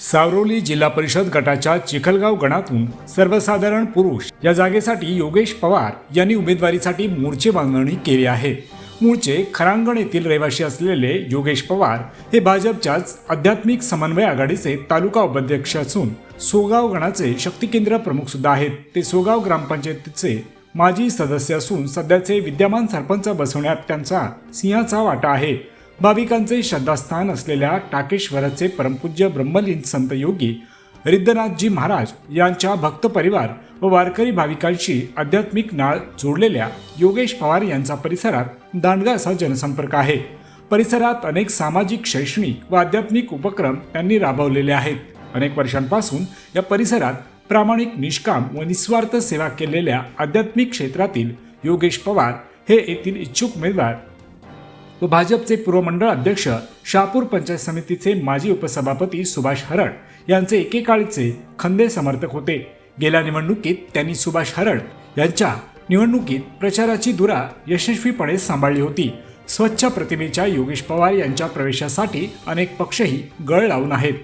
सावरोली जिल्हा परिषद गटाच्या चिखलगाव गणातून सर्वसाधारण पुरुष या जागेसाठी योगेश पवार यांनी उमेदवारीसाठी मोर्चे बांधणी केली आहे. मूळचे खरांगण येथील रहिवासी असलेले योगेश पवार हे भाजपच्याच आध्यात्मिक समन्वय आघाडीचे तालुका उपाध्यक्ष असून सोगाव गणाचे शक्ती केंद्र प्रमुख सुद्धा आहेत. ते सोगाव ग्रामपंचायतीचे माजी सदस्य असून सध्याचे विद्यमान सरपंच बसवण्यात त्यांचा सिंहाचा वाटा आहे. भाविकांचे श्रद्धास्थान असलेल्या टाकेश्वराचे परमपूज्य ब्रह्मलीन संत योगी रिद्धनाथजी महाराज यांच्या भक्त परिवार व वारकरी भाविकांशी आध्यात्मिक नाळ जोडलेल्या योगेश पवार यांचा परिसरात दांडगा असा जनसंपर्क आहे. परिसरात अनेक सामाजिक शैक्षणिक व आध्यात्मिक उपक्रम त्यांनी राबवलेले आहेत. अनेक वर्षांपासून या परिसरात प्रामाणिक निष्काम व निस्वार्थ सेवा केलेल्या आध्यात्मिक क्षेत्रातील योगेश पवार हे येथील इच्छुक उमेदवार व भाजपचे पूर्व मंडळ अध्यक्ष शहापूर पंचायत समितीचे माजी उपसभापती सुभाष हरड यांचे एकेकाळचे खंदे समर्थक होते. गेल्या निवडणुकीत त्यांनी सुभाष हरड यांच्या निवडणुकीत प्रचाराची धुरा यशस्वीपणे सांभाळली होती. स्वच्छ प्रतिमेच्या योगेश पवार यांच्या प्रवेशासाठी अनेक पक्षही गळ लावून आहेत.